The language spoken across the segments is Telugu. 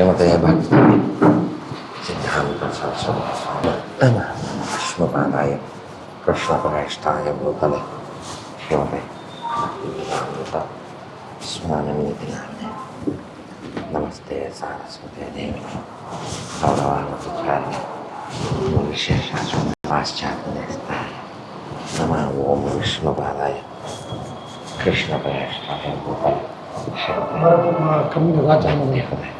क्षमतया भक्ति नमः विष्णुपादाय कृष्णपराष्टाय भूतले क्षमते स्मानमिति नाम्ने नमस्ते सारस्वते देवि भगवान् विशेषास्वते पाश्चात्यस्ताय नमः ॐ विष्णुपादाय कृष्णपराष्टाय भूतले क्षमते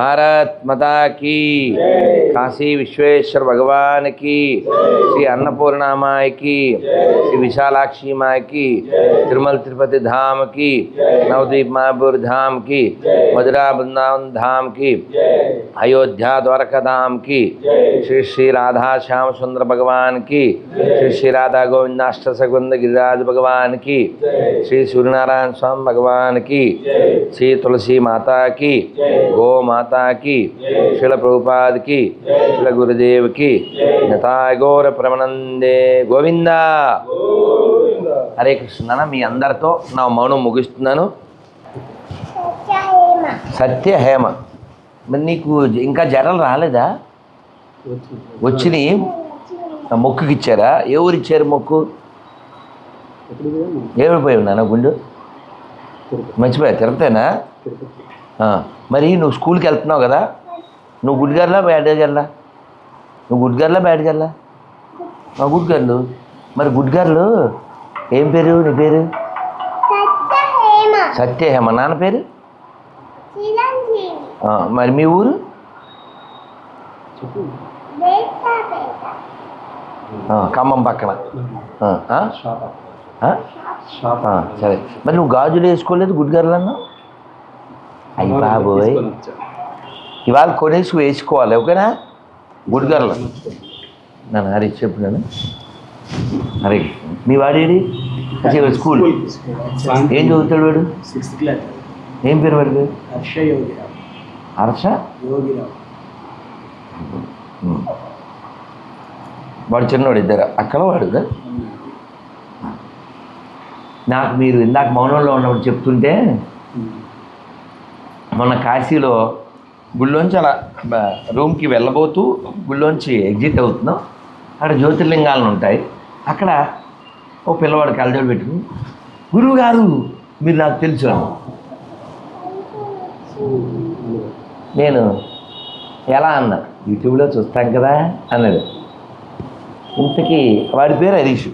भारत माता की। काशी विश्वेश्वर भगवान की। श्री अन्नपूर्णा माय की। श्री विशालाक्षी माय की। तिरुमल तिरुपति धाम की। नवदीप महापुर धाम की। मधुरा वृंदावन धाम की। अयोध्या द्वारका धाम की। श्री श्री राधा श्याम सुंदर भगवान की। श्री श्री राधा गोविंदाष्ट सगुंद गिरिराज भगवान की। श्री सूर्यनारायण स्वामी भगवान की। श्री तुलसी माता की। गो माता మాతాకి శిల ప్రభుపాదికి శిల గురుదేవికి నతాగోర ప్రమనందే గోవిందా. హరే కృష్ణ. మీ అందరితో నా మౌనం ముగిస్తున్నాను. సత్య హేమ. మరి నీకు ఇంకా జ్వరం రాలేదా? వచ్చినాయి. మొక్కుకి ఇచ్చారా? ఎవరు ఇచ్చారు మొక్కు? ఏమైపోయి ఉన్నా గుండు? మర్చిపోయా తిరుగుతానా మరి నువ్వు స్కూల్కి వెళ్తున్నావు కదా? నువ్వు గుడ్ గర్లా బ్యాడ్ గర్లా? నువ్వు గుడ్ గర్లా బ్యాడ్ గర్లా? Good girl. మరి గుడ్ గర్లు ఏం పేరు నీ పేరు? సత్యహేమ. నాన్న పేరు? ఆ, మరి మీ ఊరు? ఖమ్మం పక్కన. ఆ, ఆ? ఆ? ఆ, సరే. మరి నువ్వు గాజులు వేసుకోలేదు గుడ్ గర్లు అన్నావు అయ్యి బాబోయ్. ఇవాళ కొనేసి వేసుకోవాలి ఓకేనా? Good girl. నన్ను హరి చెప్పు నేను హరి మీ వాడేడి? స్కూల్. ఏం చదువుతాడు వాడు? Sixth class. ఏం పేరు వాడికి హర్ష యోగిరావు. హర్ష? యోగిరావు. వాడు చిన్నవాడు ఇద్దరు. అక్కడ వాడు కదా? నాకు మీరు ఇందాక మౌనంలో ఉన్నప్పుడు చెప్తుంటే మొన్న కాశీలో గుళ్ళోంచి అలా రూమ్కి వెళ్ళబోతూ గుళ్ళోంచి ఎగ్జిట్ అవుతున్నాం. అక్కడ జ్యోతిర్లింగాలను ఉంటాయి. అక్కడ ఓ పిల్లవాడు కలజోడు పెట్టుకుని గురువు గారు మీరు నాకు తెలుసు నేను ఎలా? అన్నా. యూట్యూబ్లో చూస్తాం కదా అన్నాడు. ఇంతకీ వాడి పేరు హరీష్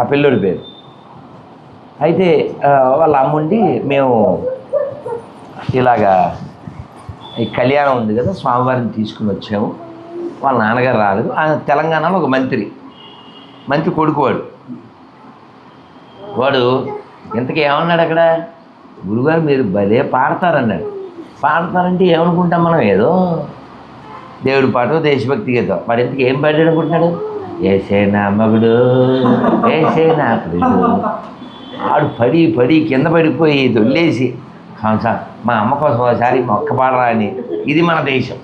ఆ పిల్లోడి పేరు. అయితే వాళ్ళ అమ్ముండి మేము ఇలాగా ఈ కళ్యాణం ఉంది కదా స్వామివారిని తీసుకుని వచ్చాము. వాళ్ళ నాన్నగారు రాలేదు. ఆయన తెలంగాణలో ఒక మంత్రి. మంత్రి కొడుకువాడు. వాడు ఇంతకీ ఏమన్నాడు అక్కడ? గురుగారు మీరు భలే పాడతారన్నాడు. పాడతారంటే ఏమనుకుంటాం మనం ఏదో? దేవుడి పాట దేశభక్తి గీతం. వాడు ఇంతకీ ఏం పాడాడు అనుకుంటున్నాడు ఏసేనా మగుడు ఏసేనా ఆడు పడి పడి కింద పడిపోయి దొల్లేసి "హంస, మా అమ్మ కోసం ఒకసారి మొక్క పాడరా అని. ఇది మన దేశం.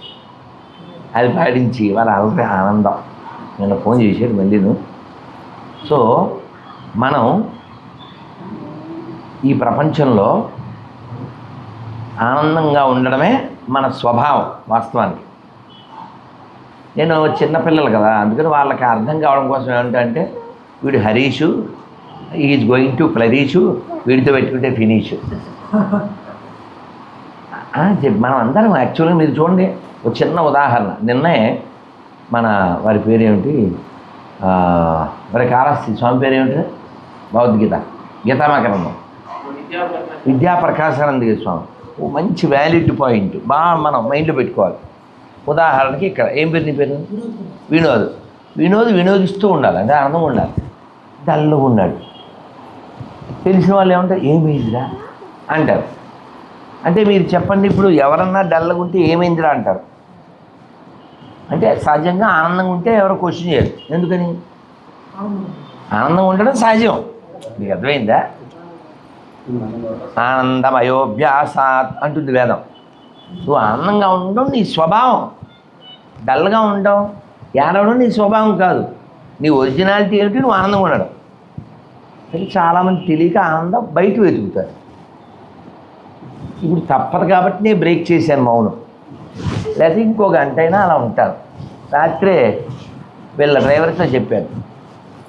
అది పాడించి వాళ్ళ అలరి ఆనందం. నిన్న ఫోన్ చేశాడు మళ్ళీను. సో మనం ఈ ప్రపంచంలో ఆనందంగా ఉండడమే మన స్వభావం వాస్తవానికి. నేను చిన్నపిల్లలు కదా అందుకని వాళ్ళకి అర్థం కావడం కోసం ఏమిటంటే వీడు Harish is going to flourish వీడితో పెట్టుకుంటే ఫినిష్ చెప్పి మనం అందరం యాక్చువల్గా మీరు చూడండి ఒక చిన్న ఉదాహరణ. నిన్నే మన వారి పేరేమిటి? మరి కాళహస్తి స్వామి పేరేమిటి? భగవద్గీత. గీతామకరణం విద్యాప్రకాశానంద స్వామి. ఓ మంచి వ్యాలిడ్ పాయింట్ బాగా మనం మైండ్లో పెట్టుకోవాలి. ఉదాహరణకి ఇక్కడ ఏం పేరు నీ పేరు? వినోద్. వినోద్ వినోదిస్తూ ఉండాలి అంటే ఆనందం ఉండాలి. డల్గా ఉన్నాడు. తెలిసిన వాళ్ళు ఏమంటారు? ఏమైందిరా? అంటారు. అంటే మీరు చెప్పండి ఇప్పుడు ఎవరన్నా డల్గా ఉంటే ఏమైందిరా అంటారు. అంటే సహజంగా ఆనందంగా ఉంటే ఎవరు క్వశ్చన్ చేయరు. ఎందుకని? ఆనందంగా ఉండడం సహజం. మీకు అర్థమైందా? ఆనందమయోభ్యాసాత్ అంటుంది వేదం. నువ్వు ఆనందంగా ఉండడం నీ స్వభావం. డల్గా ఉండడం ఏడవడం నీ స్వభావం కాదు. నీ ఒరిజినాలిటీ ఏమిటి? నువ్వు ఆనందంగా ఉండడం. చాలా చాలామంది తెలియక ఆనందం బయట వెతుకుతారు. ఇప్పుడు తప్పదు కాబట్టి నేను బ్రేక్ చేశాను మౌనం. లేకపోతే ఇంకో గంట అయినా అలా ఉంటాను. రాత్రే వీళ్ళ డ్రైవర్తో చెప్పాను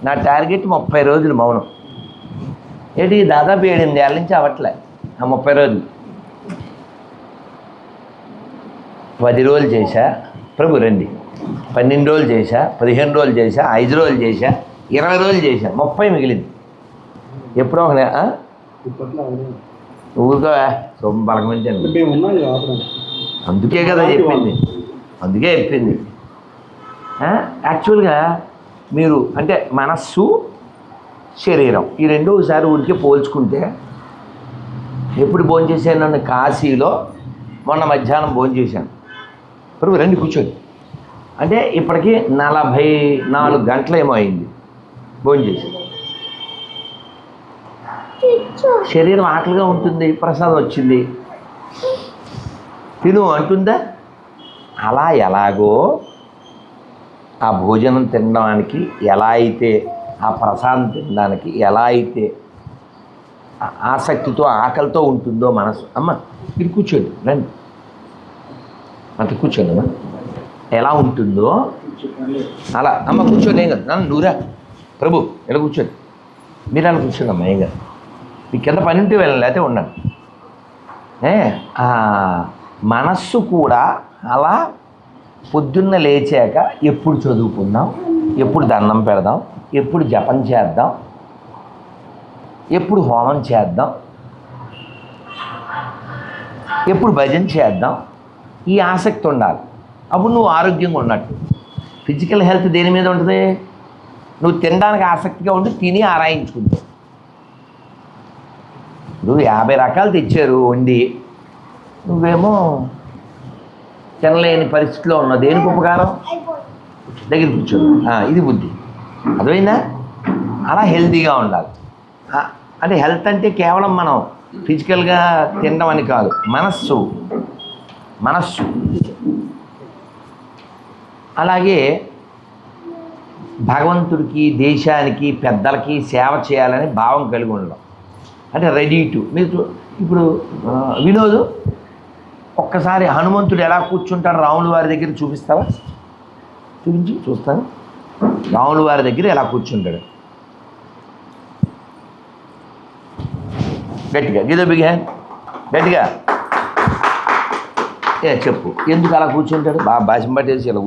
నా టార్గెట్ ముప్పై రోజులు మౌనం. ఏంటి దాదాపు ఏడెనిమిది ఏళ్ళ నుంచి అవ్వట్లే ఆ ముప్పై రోజులు. పది రోజులు చేశా ప్రభు రండి. పన్నెండు రోజులు చేశా పదిహేను రోజులు చేశా ఐదు రోజులు చేశా ఇరవై రోజులు చేశా ముప్పై మిగిలింది. ఎప్పుడో ఒక ఇక ఆపడం. అందుకే కదా చెప్పింది. అందుకే చెప్పింది? యాక్చువల్గా మీరు అంటే మనస్సు శరీరం ఈ రెండు ఒకసారి ఊరికే పోల్చుకుంటే ఎప్పుడు భోజనం చేశాను నన్ను కాశీలో? మొన్న మధ్యాహ్నం భోజనం చేశాను. ఇప్పుడు రండి కూర్చోండి. అంటే ఇప్పటికి నలభై నాలుగు గంటలేమో అయింది భోజనం చేసి. శరీరం ఆకలిగా ఉంటుంది ప్రసాదం వచ్చింది. తిను అంటుందా? అలా ఎలాగో ఆ భోజనం తినడానికి ఎలా అయితే ఆ ప్రసాదం తినడానికి ఎలా అయితే ఆసక్తితో ఆకలితో ఉంటుందో మనసు. అమ్మ మీరు కూర్చోండి రండి. అంత కూర్చోండి అమ్మ. ఎలా ఉంటుందో అలా. అమ్మ కూర్చోండి ఏం కదా. నన్ను నూరా. ప్రభు ఇలా కూర్చోండి. మీరు అలా కూర్చోండి అమ్మ ఏం కాదు. మీ కింద పని ఉంటే వెళ్ళండి లేకపోతే ఉండండి ఏ? మనస్సు కూడా అలా పొద్దున్న లేచాక ఎప్పుడు చదువుకుందాం ఎప్పుడు దండం పెడదాం ఎప్పుడు జపం చేద్దాం ఎప్పుడు హోమం చేద్దాం ఎప్పుడు భజన చేద్దాం ఈ ఆసక్తి ఉండాలి. అప్పుడు నువ్వు ఆరోగ్యంగా ఉన్నట్టు. ఫిజికల్ హెల్త్ దేని మీద ఉంటుంది? నువ్వు తినడానికి ఆసక్తిగా ఉండి తిని ఆరాయించుకుంటావు. ఇప్పుడు యాభై రకాలు తెచ్చారు వండి. నువ్వేమో తినలేని పరిస్థితిలో ఉన్నావు. దేనికి ఉపకారం? దగ్గర కూర్చో ఇది బుద్ధి. అర్థమైందా? అలా హెల్తీగా ఉండాలి. అంటే హెల్త్ అంటే కేవలం మనం ఫిజికల్గా తినడం అని కాదు మనస్సు. మనస్సు. అలాగే భగవంతుడికి దేశానికి పెద్దలకి సేవ చేయాలని భావం కలిగి ఉండడం. అంటే రెడీ టు మీరు ఇప్పుడు వినోద్ ఒక్కసారి హనుమంతుడు ఎలా కూర్చుంటాడు రాముల వారి దగ్గర చూపిస్తావా? చూపించి చూస్తాను. రాముల వారి దగ్గర ఎలా కూర్చుంటాడు? గట్టిగా. గీదో బిగ్ హ్యాండ్ గట్టిగా. ఏ చెప్పు. ఎందుకు అలా కూర్చుంటాడు? బాగా భాషం పట్టేసి ఇలా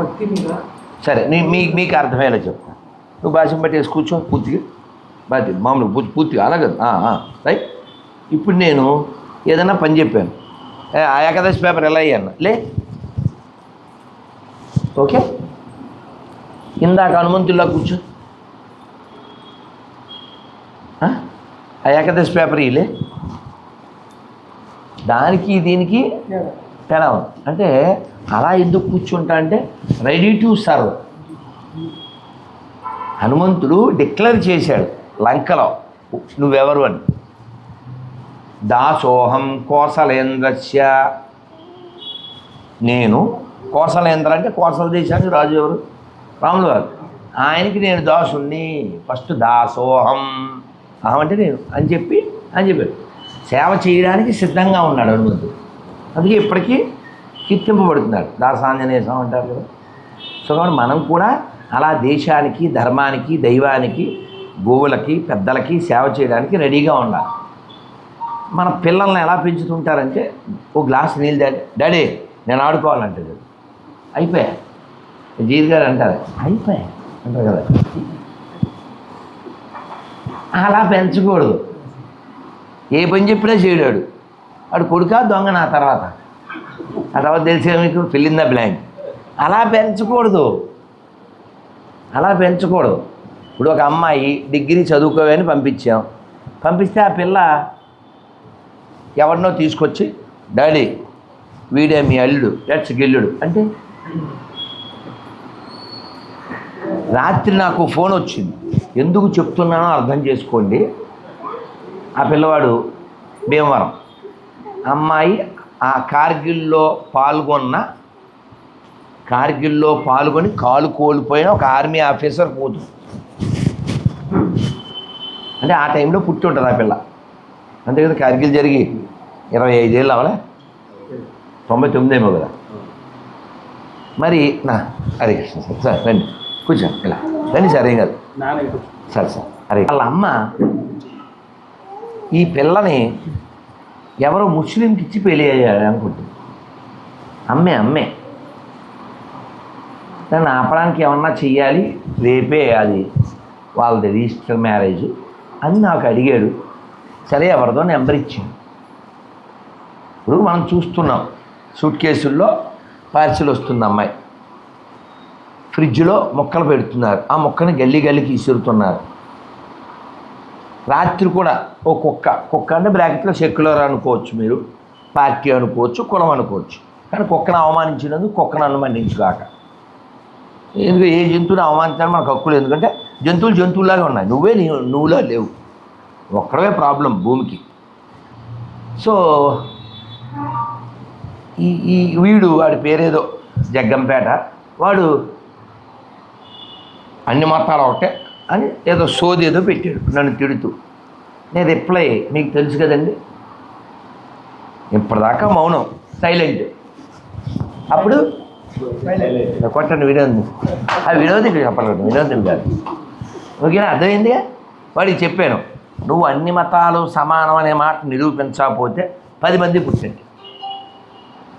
భక్తి మీద సరే నీ మీ మీకు అర్థమయ్యేలా చెప్తా. నువ్వు బాధ్యం పట్టేసి కూర్చో పూర్తిగా. బాధ్య. మామూలుగా పూర్తి పూర్తిగా అలాగదు రైట్ ఇప్పుడు నేను ఏదైనా పని చెప్పాను. ఆ ఏకాదశి పేపర్ ఎలా అయ్యాను లే. ఓకే? ఇందాక హనుమంతుల్లా కూర్చో. ఆ? ఆ ఏకాదశి పేపర్ ఇలే దానికి దీనికి తేడా ఉంది. అంటే అలా ఎందుకు కూర్చుంటా అంటే రెడీ టు సర్వ్ హనుమంతుడు డిక్లేర్ చేశాడు లంకలో. నువ్వెవరు? అని. దాసోహం కోసలేంద్రస్య. నేను? కోసలేంద్ర అంటే కోసల దేశానికి రాజు ఎవరు? రాములు గారు. ఆయనకి నేను దాసుణ్ణి. ఫస్ట్ దాసోహం. అహం అంటే నేను. అని చెప్పి అని చెప్పాడు. సేవ చేయడానికి సిద్ధంగా ఉన్నాడు హనుమంతుడు. అందుకే ఇప్పటికీ కీర్తింపబడుతున్నాడు. దాసాంజనేయ అంటారు కదా. సో కాబట్టి మనం కూడా అలా దేశానికి ధర్మానికి దైవానికి గోవులకి పెద్దలకి సేవ చేయడానికి రెడీగా ఉండాలి. మన పిల్లల్ని ఎలా పెంచుతుంటారంటే ఓ గ్లాస్ నీళ్ళు డాడీ డాడీ నేను ఆడుకోవాలంటే అయిపోయా. జీవి గారు అంటారు అయిపోయా. అంటారు కదా. అలా పెంచకూడదు. ఏ పని చెప్పినా చేయడాడు. వాడు కొడుకా దొంగ నా తర్వాత. ఆ తర్వాత తెలిసే మీకు? Fill in the blank. అలా పెంచకూడదు. అలా పెంచకూడదు. ఇప్పుడు ఒక అమ్మాయి డిగ్రీ చదువుకోవని పంపించాం. పంపిస్తే ఆ పిల్ల ఎవరినో తీసుకొచ్చి డాడీ వీడే మీ అల్లుడు లెట్స్ గిల్లుడు. అంటే? రాత్రి నాకు ఫోన్ వచ్చింది. ఎందుకు చెప్తున్నానో అర్థం చేసుకోండి. ఆ పిల్లవాడు భీమవరం. అమ్మాయి ఆ కార్గిల్లో పాల్గొన్న కార్గిల్లో పాల్గొని కాలు కోల్పోయిన ఒక ఆర్మీ ఆఫీసర్ కూతురు. అంటే ఆ టైంలో పుట్టి ఉంటుంది ఆ పిల్ల. అంతే కదా కార్గిల్ జరిగి ఇరవై ఐదేళ్ళు అవలే. తొంభై తొమ్మిది ఏమో కదా. మరి నా హరే కృష్ణ సార్ సార్ రండి. కూర్చోండి ఇలా. రండి సార్ ఏం కాదు. సార్ సార్ అరే వాళ్ళ అమ్మ ఈ పిల్లని ఎవరో ముస్లింకి ఇచ్చి పెళ్ళి అయ్యాడు అనుకుంటుంది. అమ్మే అమ్మే. దాన్ని ఆపడానికి ఏమన్నా చెయ్యాలి? రేపే అది వాళ్ళది రిజిస్టర్ మ్యారేజ్ అని నాకు అడిగాడు. సరే ఎవరిదో నెంబర్ ఇచ్చాను ఇప్పుడు మనం చూస్తున్నాం సూట్ కేసుల్లో పార్సిల్ వస్తుంది అమ్మాయి. ఫ్రిడ్జ్లో మొక్కలు పెడుతున్నారు. ఆ మొక్కని గల్లీ గల్లీకి ఇసురుతున్నారు రాత్రి కూడా ఓ కుక్క కుక్క అంటే బ్రాకెట్లో సెక్యులర్ అనుకోవచ్చు మీరు పార్టీ అనుకోవచ్చు కులం అనుకోవచ్చు. కానీ కుక్కను అవమానించినందుకు కుక్కను అనుమానించుగాక. ఎందుకు? ఏ జంతువుని అవమానించాలని మనకు హక్కులు ఎందుకంటే జంతువులు జంతువులాగా ఉన్నాయి. నువ్వే నీ నువ్వులా లేవు. ఒక్కడవే ప్రాబ్లం భూమికి. సో ఈ ఈ వీడు వాడి పేరేదో జగ్గంపేట. వాడు అన్ని మతాలు ఒకటే అని ఏదో సోది ఏదో పెట్టాడు. నన్ను తిడుతూ. నేను రిప్లై మీకు తెలుసు కదండి? ఇప్పటిదాకా మౌనం. సైలెంట్ అప్పుడు కొట్టండి వినోదం ఆ వినోదం చెప్పలేదు వినోదం కాదు ఓకేనా? అర్థమైందిగా వాడికి చెప్పాను నువ్వు అన్ని మతాలు సమానం అనే మాట నిరూపించకపోతే పది మంది పుట్టండి.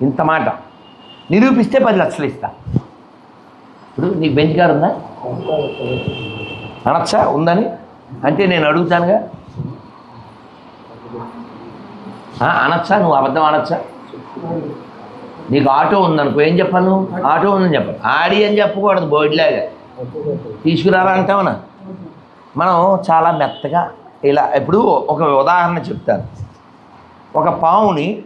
ఇంత మాట. నిరూపిస్తే పది లక్షలు ఇస్తా. ఇప్పుడు నీకు బెంచ్ గారు ఉందా? అనొచ్చా? ఉందని? అంటే నేను అడుగుతానుగా? అనొచ్చా? నువ్వు అబద్ధం అనొచ్చా నీకు ఆటో ఉందనుకో ఏం చెప్పాలి నువ్వు? ఆటో ఉందని చెప్పాలి ఆడి అని చెప్పకూడదు బోర్డులాగా. తీసుకురావాలంటావునా మనం చాలా మెత్తగా ఇలా ఇప్పుడు ఒక ఉదాహరణ చెప్తాను. ఒక పావుని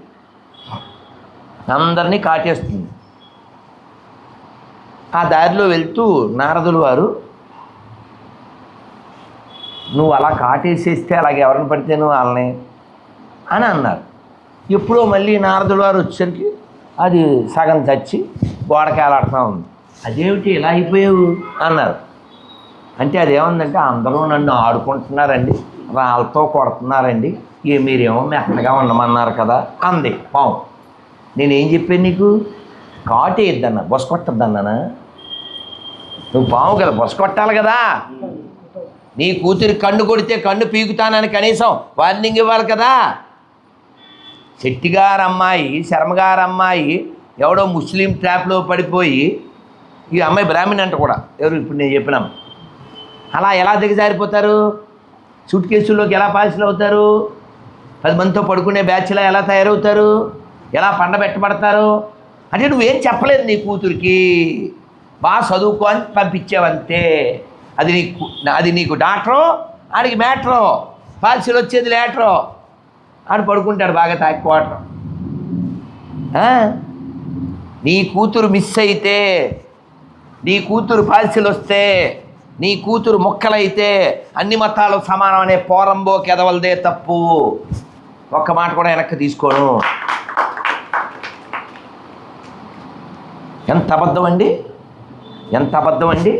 అందరినీ కాటేస్తుంది. ఆ దారిలో వెళ్తూ నారదులు వారు నువ్వు అలా కాటేసేస్తే అలాగే ఎవరిని పడితే నువ్వు వాళ్ళని? అని అన్నారు. ఎప్పుడో మళ్ళీ నారదుడు వారు వచ్చేసరికి అది సగం చచ్చి గోడకేలాడుతూ ఉంది. అదేమిటి ఇలా అయిపోయావు? అన్నారు. అంటే అదేముందంటే అందరూ నన్ను ఆడుకుంటున్నారండి రాళ్ళతో కొడుతున్నారండి ఏ మీరేమో మెత్తగా ఉండమన్నారు కదా అంది పావు నేనేం చెప్పాను నీకు? కాటు వేద్దన్నా బొస కొట్టద్దన్నానా? నువ్వు పావు కదా బొస కొట్టాలి కదా. నీ కూతురి కన్ను కొడితే కన్ను పీకుతానని కనీసం వార్నింగ్ ఇవ్వాలి కదా. శెట్టిగారు అమ్మాయి శర్మగారు అమ్మాయి ఎవడో ముస్లిం ట్రాప్లో పడిపోయి ఈ అమ్మాయి బ్రాహ్మణ్ అంట కూడా. ఎవరు ఇప్పుడు నేను చెప్పినాం. అలా ఎలా దిగజారిపోతారు? సూట్ కేసుల్లోకి ఎలా పాసిల్ అవుతారు? పది మందితో పడుకునే బ్యాచ్లా ఎలా తయారవుతారు? ఎలా పండబెట్టబడతారు అంటే నువ్వేం చెప్పలేదు నీ కూతురికి? బాగా చదువుకో అని పంపించావంతే. అది నీకు అది నీకు డాక్టరు? ఆడికి మ్యాటరో? పాలసీలు వచ్చేది లేటరు ఆడు పడుకుంటాడు బాగా తాకి వాటర్ నీ కూతురు మిస్ అయితే నీ కూతురు పాలసీలు వస్తే నీ కూతురు మొక్కలైతే అన్ని మతాలు సమానం అనే పోరంబో కెదవలదే తప్పు. ఒక్క మాట కూడా వెనక్కి తీసుకోను. ఎంత అబద్ధం అండి? ఎంత అబద్ధం అండి?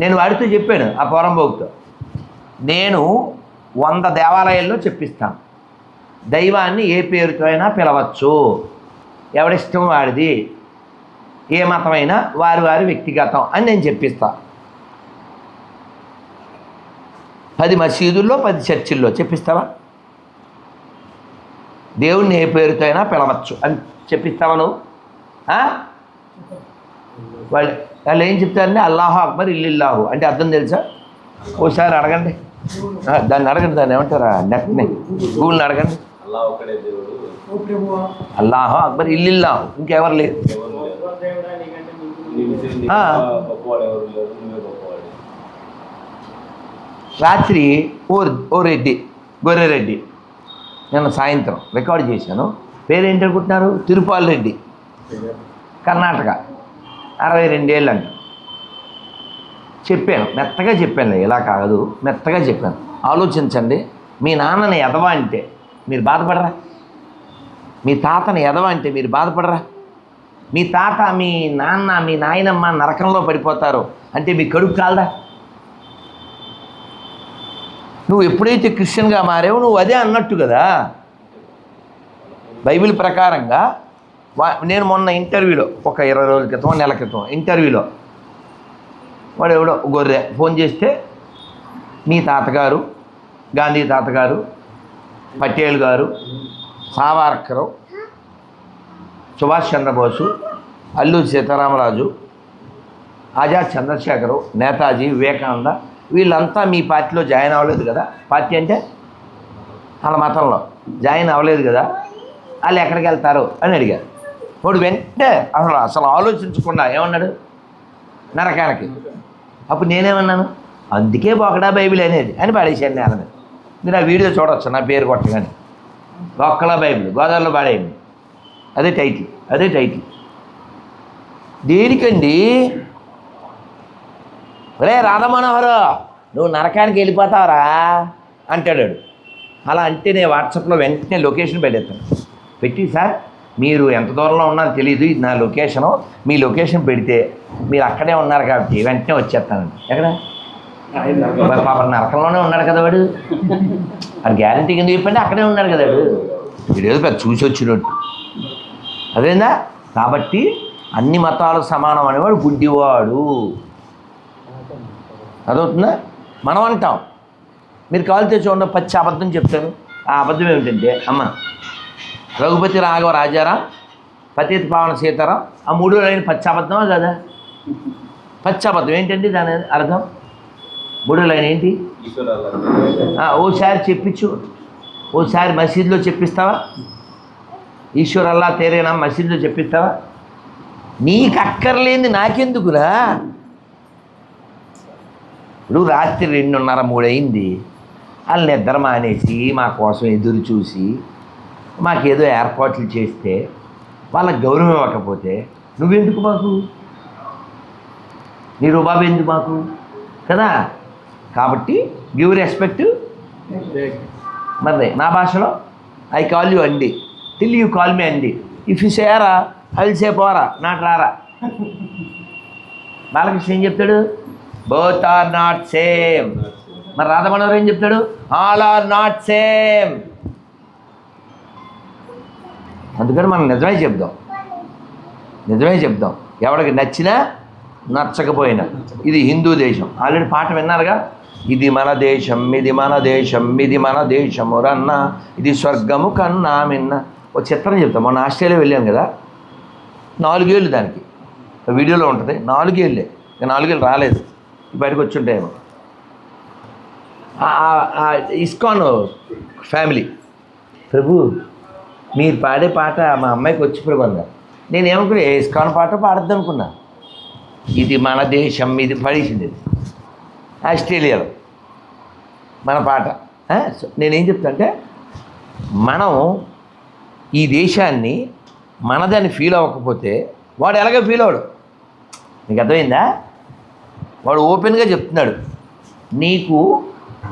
నేను వాడితో చెప్పాను ఆ పోరంబోకుతో నేను వంద దేవాలయాల్లో చెప్పిస్తాను. దైవాన్ని ఏ పేరుతో అయినా పిలవచ్చు. ఎవడిష్టం వాడిది? ఏ మతమైనా వారి వారి వ్యక్తిగతం అని నేను చెప్పిస్తా. పది మసీదుల్లో పది చర్చిల్లో చెప్పిస్తావా? దేవుణ్ణి ఏ పేరుతో అయినా పిలవచ్చు అని చెప్పిస్తావా నువ్వు? వాళ్ళు వాళ్ళు ఏం చెప్తారంటే అల్లాహు అక్బర్ ఇల్లిల్లాహు అంటే అర్థం తెలుసా? ఓసారి అడగండి. దాన్ని అడగండి దాన్ని ఏమంటారా? నెట్ని గూగుల్ని అడగండి. అల్లాహు అక్బర్ ఇల్లిల్లాహు ఇంకెవరు గొప్పవాడు రాత్రి ఓ ఓ రెడ్డి గొర్రె రెడ్డి నేను సాయంత్రం రికార్డ్ చేశాను. పేరేంటి అనుకుంటున్నారు తిరుపాల్ రెడ్డి. కర్ణాటక. అరవై రెండేళ్ళు అంట చెప్పాను మెత్తగా చెప్పాను ఇలా కాదు మెత్తగా చెప్పాను. ఆలోచించండి. మీ నాన్నని ఎదవ అంటే మీరు బాధపడరా? మీ తాతని ఎదవ అంటే మీరు బాధపడరా? మీ తాత మీ నాన్న మీ నాయనమ్మ నరకంలో పడిపోతారు అంటే మీ కడుపు కాలదా? నువ్వు ఎప్పుడైతే క్రిస్టియన్గా మారావో నువ్వు అదే అన్నట్టు కదా? బైబిల్ ప్రకారంగా వా నేను మొన్న ఇంటర్వ్యూలో ఒక ఇరవై రోజుల క్రితం నెల క్రితం ఇంటర్వ్యూలో వాడు ఎవడో గొర్రె ఫోన్ చేస్తే మీ తాతగారు గాంధీ తాతగారు పటేల్ గారు సావార్కరు సుభాష్ చంద్రబోసు అల్లూరి సీతారామరాజు ఆజాద్ చంద్రశేఖరు నేతాజీ వివేకానంద వీళ్ళంతా మీ పార్టీలో జాయిన్ అవ్వలేదు కదా? పార్టీ అంటే వాళ్ళ మతంలో జాయిన్ అవ్వలేదు కదా? వాళ్ళు ఎక్కడికి వెళ్తారు అని అడిగారు. ఇప్పుడు వెంటనే అసలు అసలు ఆలోచించకుండా ఏమన్నాడు? నరకానికి. అప్పుడు నేనేమన్నాను? అందుకే బొకడా బైబిల్ అనేది అని పడేసాను నేను మీరు ఆ వీడియో చూడొచ్చు నా పేరు కొట్టగానే ఒక్కలా బైబిల్ గోదావరిలో పాడేయండి. అదే టైటిల్ అదే టైటిల్. దేనికండి? రే రాధమనోహరు నువ్వు నరకానికి వెళ్ళిపోతావరా? అంటాడు. అలా అంటే నేను వాట్సాప్లో వెంటనే లొకేషన్ పెట్టేస్తాను. పెట్టి సార్ మీరు ఎంత దూరంలో ఉన్నారో తెలియదు ఇది నా లొకేషను. మీ లొకేషన్ పెడితే మీరు అక్కడే ఉన్నారు కాబట్టి వెంటనే వచ్చేస్తానండి. ఎక్కడ? పాపం నరకంలోనే ఉన్నాడు కదా వాడు. అది గ్యారంటీ కింద చెప్పండి అక్కడే ఉన్నాడు కదా వాడు. వీడేదో ఏదో పెద్ద చూసి వచ్చినట్టు అదేందా? కాబట్టి అన్ని మతాలు సమానం అనేవాడు గుడ్డివాడు. అదవుతుందా మనం అంటాం. మీరు కాలు చూడండి పచ్చి అబద్ధం చెప్తాను ఆ అబద్ధం ఏమిటంటే అమ్మ రఘుపతి రాఘవ రాజారాం పతిత పావన సీతారాం ఆ మూడు లైన్ పచ్చి అబద్ధమా కదా? పచ్చి అబద్ధం. ఏంటండి దాని అర్థం? మూడో లైన్ ఏంటి? ఓసారి చెప్పించు. ఓసారి మసీదులో చెప్పిస్తావా? ఈశ్వర్ అల్లా తేరేనా మసీదులో చెప్పిస్తావా? నీకు అక్కర్లేంది నాకెందుకురా? ఇప్పుడు రాత్రి రెండున్నర మూడైంది. వాళ్ళు నిద్ర మానేసి మా కోసం ఎదురు చూసి మాకేదో ఏర్పాట్లు చేస్తే వాళ్ళకి గౌరవం ఇవ్వకపోతే నువ్వెందుకు మాకు? నీ రుబాబు ఎందుకు మాకు? కదా? కాబట్టి గివ్ రెస్పెక్ట్ మరి నా భాషలో ఐ కాల్ యూ అండి టిల్ యూ కాల్ మీ అండి ఇఫ్ యూ సేరా ఐ విల్ సే పోరా నాట్ రారా బాలకృష్ణ ఏం చెప్తాడు? బోత్ ఆర్ నాట్ సేమ్ మరి రాధమనోహర్ ఏం చెప్తాడు? ఆల్ ఆర్ నాట్ సేమ్ అందుకని మనం నిజమే చెప్దాం. నిజమే చెప్దాం. ఎవరికి నచ్చినా నచ్చకపోయినా. ఇది హిందూ దేశం. ఆల్రెడీ పాట విన్నారుగా? ఇది మన దేశం ఇది మన దేశం ఇది మన దేశము రన్న ఇది స్వర్గము కన్నా మిన్న. ఒక చిత్రం చెప్తాం మొన్న ఆస్ట్రేలియా వెళ్ళాను కదా. నాలుగేళ్ళు దానికి. వీడియోలో ఉంటుంది నాలుగేళ్ళే. నాలుగేళ్ళు రాలేదు. బయటకు వచ్చి ఉంటాయేమో ఆ- ఇస్కాన్ ఫ్యామిలీ. ప్రభు మీరు పాడే పాట మా అమ్మాయికి వచ్చి ప్రభు అన్నారు నేను ఏమనుకున్నా ఏ ఇస్కాన్ పాట పాడద్దు అనుకున్నా ఇది మన దేశం ఇది పడేసింది. ఆస్ట్రేలియాలో మన పాట. నేనేం చెప్తానంటే మనం ఈ దేశాన్ని మనదని ఫీల్ అవ్వకపోతే వాడు ఎలాగో ఫీల్ అవడు నీకు అర్థమైందా? వాడు ఓపెన్గా చెప్తున్నాడు. నీకు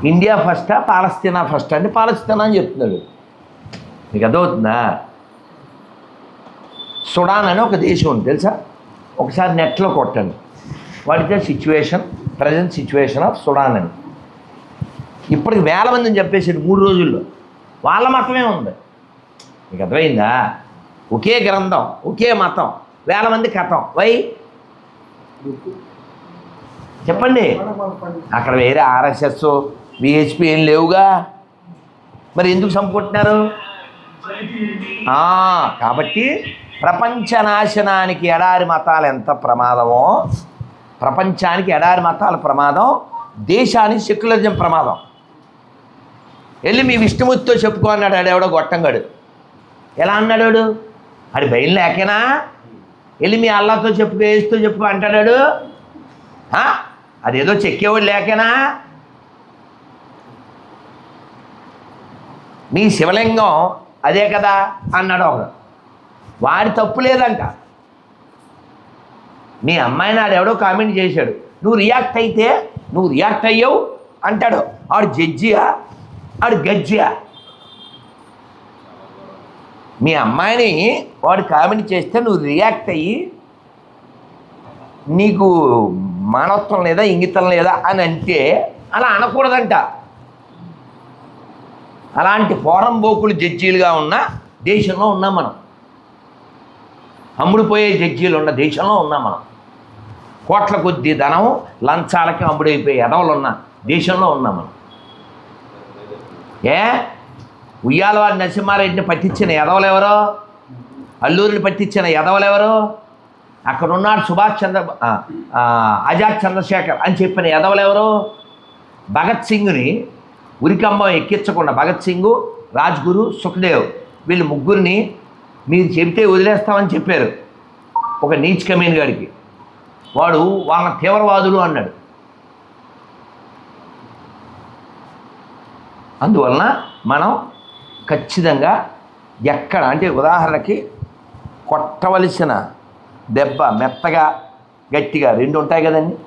ఇండియా ఫస్టా పాలస్తీనా ఫస్ట్ అంటే పాలస్తీనా అని చెప్తున్నాడు. నీకు అర్థమవుతుందా? సుడాన్ అని ఒక దేశం ఉంది తెలుసా? ఒకసారి నెట్లో కొట్టండి. వాడితే situation present situation of Sudan అని. ఇప్పటికి వేల మందిని చెప్పేసాడు మూడు రోజుల్లో. వాళ్ళ మతమే ఉంది. నీకు అర్థమైందా? ఒకే గ్రంథం ఒకే మతం వేల మంది కథం. వై? చెప్పండి. అక్కడ వేరే ఆర్ఎస్ఎస్ విహెచ్పి ఏం లేవుగా? మరి ఎందుకు చంపుకుంటున్నారు? కాబట్టి ప్రపంచ నాశనానికి ఎడారి మతాలు ఎంత ప్రమాదమో ప్రపంచానికి ఎడారి మతాల ప్రమాదం దేశానికి సెక్యులరిజం ప్రమాదం. వెళ్ళి మీ విష్ణుమూర్తితో చెప్పుకో అన్నాడు ఆడు ఎవడో గొట్టంగాడు. ఎలా అన్నాడు వాడు? ఆడి బయలు లేకేనా? వెళ్ళి మీ అల్లాతో చెప్పుకో వేస్తూ చెప్పుకో అంటాడాడు అదేదో చెక్కేవాడు లేకేనా? మీ శివలింగం అదే కదా అన్నాడు ఒకడు. వాడి తప్పు లేదంట. మీ అమ్మాయి నాడు ఎవడో కామెంట్ చేశాడు. నువ్వు రియాక్ట్ అయితే నువ్వు రియాక్ట్ అయ్యావు అంటాడు. ఆడు జడ్జియా? ఆడు గజ్జియా మీ అమ్మాయిని వాడు కామెంట్ చేస్తే నువ్వు రియాక్ట్ అయ్యి నీకు మానవత్వం లేదా ఇంగితం లేదా అని అంటే అలా అనకూడదంట. అలాంటి ఫోరం బోకులు జడ్జీలుగా ఉన్న దేశంలో ఉన్నాం మనం. అమ్ముడుపోయే జడ్జీలు ఉన్న దేశంలో ఉన్నాం మనం. కోట్ల కొద్ది ధనం లంచాలకి అమ్ముడైపోయే ఎదవలు ఉన్న దేశంలో ఉన్నాం మనం. ఏ? ఉయ్యాలవారి నరసింహారెడ్డిని పట్టించిన ఎదవలెవరో అల్లూరిని పట్టించిన ఎదవలెవరో అక్కడ ఉన్నాడు సుభాష్ చంద్ర ఆ, ఆజాద్ చంద్రశేఖర్ అని చెప్పిన ఎదవలెవరు భగత్ సింగ్ని ఉరికంబం ఎక్కించకుండా భగత్ సింగ్ రాజ్గురు సుఖదేవ్ వీళ్ళు ముగ్గురిని మీరు చెబితే వదిలేస్తామని చెప్పారు ఒక నీచ్ కమీన్ గారికి. వాడు వాళ్ళ తీవ్రవాదులు అన్నాడు. అందువలన మనం ఖచ్చితంగా ఎక్కడ అంటే ఉదాహరణకి కొట్టవలసిన దెబ్బ మెత్తగా గట్టిగా రెండు ఉంటాయి కదండి.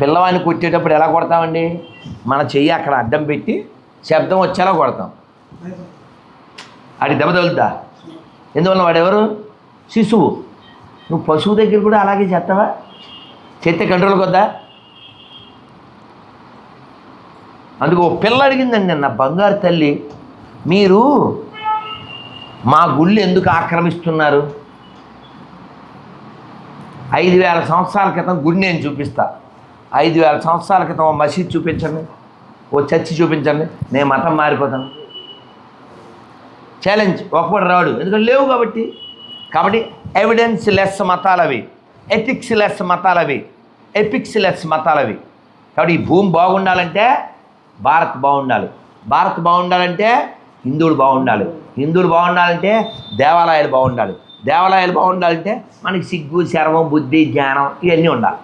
పిల్లవాడిని కొట్టేటప్పుడు ఎలా కొడతామండి? మన చెయ్యి అక్కడ అడ్డం పెట్టి శబ్దం వచ్చేలా కొడతాం. అది దెబ్బ తగులుతా ఎందువల్ల వాడెవరు? శిశువు. నువ్వు పశువు దగ్గర కూడా అలాగే చేస్తావా? చేస్తే కంట్రోల్ కొద్దా? అందుకు ఓ పిల్ల అడిగిందండి నిన్న బంగారు తల్లి మీరు మా గుళ్ళు ఎందుకు ఆక్రమిస్తున్నారు? ఐదు వేల సంవత్సరాల క్రితం గుడి నేను చూపిస్తా. ఐదు వేల సంవత్సరాల క్రితం ఓ మసీద్ చూపించండి ఓ చర్చి చూపించండి నేను మతం మారిపోతాను. ఛాలెంజ్ ఒక్కడు రాడు. ఎందుకంటే లేవు కాబట్టి. కాబట్టి ఎవిడెన్స్ లెస్ మతాలవి ఎథిక్స్ లెస్ మతాలవి ఎపిక్స్ లెస్ మతాలవి కాబట్టి ఈ భూమి బాగుండాలంటే భారత్ బాగుండాలి. భారత్ బాగుండాలంటే హిందువులు బాగుండాలి. హిందువులు బాగుండాలంటే దేవాలయాలు బాగుండాలి. దేవాలయాలు బాగుండాలంటే మనకి సిగ్గు శర్వం బుద్ధి జ్ఞానం ఇవన్నీ ఉండాలి.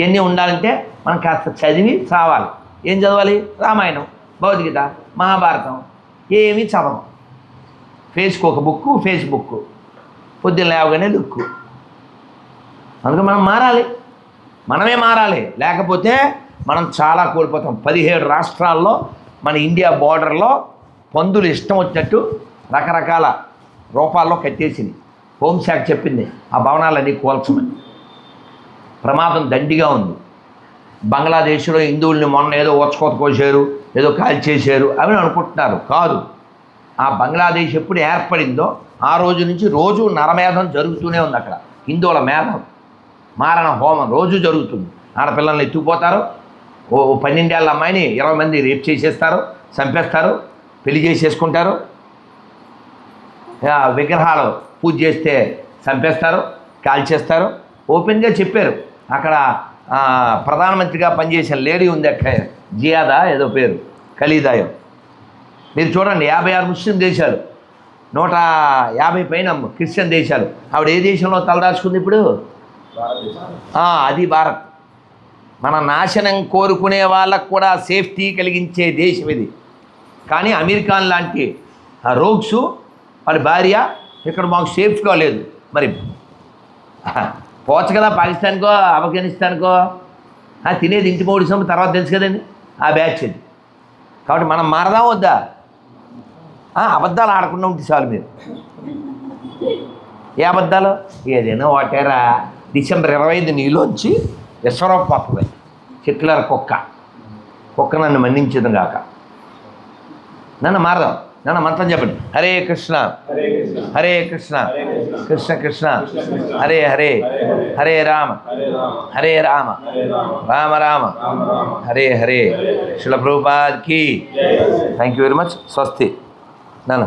ఇవన్నీ ఉండాలంటే మనం కాస్త చదివి చావాలి. ఏం చదవాలి? రామాయణం భగవద్గీత మహాభారతం. ఏమీ చదవం ఫేస్బుక్ ఒక బుక్ ఫేస్బుక్ పొద్దున్న లేవగానే లుక్కు అందుకు మనం మారాలి. మనమే మారాలి. లేకపోతే మనం చాలా కోల్పోతాం. పదిహేడు రాష్ట్రాల్లో మన ఇండియా బార్డర్లో పందులు ఇష్టం వచ్చినట్టు రకరకాల రూపాల్లో కట్టేసింది. హోంశాఖ చెప్పింది ఆ భవనాలన్నీ కూల్చమని. ప్రమాదం దండిగా ఉంది. బంగ్లాదేశ్లో హిందువుల్ని మొన్న ఏదో ఓచుకోత కోసారు ఏదో కాల్చేశారు అని అనుకుంటున్నారు. కాదు. ఆ బంగ్లాదేశ్ ఎప్పుడు ఏర్పడిందో ఆ రోజు నుంచి రోజు నరమేధం జరుగుతూనే ఉంది అక్కడ. హిందువుల మేధం. మారణ హోమం రోజు జరుగుతుంది. ఆడపిల్లల్ని ఎత్తుకుపోతారు. ఓ పన్నెండేళ్ళ అమ్మాయిని ఇరవై మంది రేప్ చేసేస్తారు చంపేస్తారు పెళ్ళి చేసేసుకుంటారు. విగ్రహాలు పూజ చేస్తే చంపేస్తారు కాల్చేస్తారు. ఓపెన్గా చెప్పారు. అక్కడ ప్రధానమంత్రిగా పనిచేసిన లేడీ ఉంది అక్కడ. జియాదా ఏదో పేరు. కలీదాయం మీరు చూడండి యాభై ఆరు ముస్లిం దేశాలు. నూట యాభై పైన క్రిస్టియన్ దేశాలు. ఆవిడ ఏ దేశంలో తలదాచుకుంది ఇప్పుడు? అది భారత్. మన నాశనం కోరుకునే వాళ్ళకు కూడా సేఫ్టీ కలిగించే దేశం ఇది. కానీ అమెరికాన్ లాంటి రోగ్స్ వాళ్ళ భార్య ఇక్కడ మాకు సేఫ్గా లేదు. మరి పోవచ్చు కదా పాకిస్తాన్కో ఆఫ్ఘనిస్తాన్కో. తినేది ఇంటి మూడు సంవత్సరం తర్వాత తెలుసు కదండి. ఆ బ్యాచ్ అది కాబట్టి మనం మారదాం వద్దా? అబద్ధాలు ఆడకుండా ఉంటే చాలు మీరు. ఏ అబద్ధాలు? ఏదైనా వాటేరా. డిసెంబర్ ఇరవై ఐదు నీలోంచి విశ్వరూప పోతుంది సెక్యులర్ కుక్క. కుక్క నన్ను మన్నించదు గాక. నన్ను మారదాం. నన్ను మంత్రం చెప్పండి. హరే కృష్ణ. హరే కృష్ణ. కృష్ణ కృష్ణ. హరే హరే. హరే రామ. హరే రామ. రామ రామ. హరే హరే. శిల థ్యాంక్ యూ వెరీ మచ్ స్వస్తి. నాన్న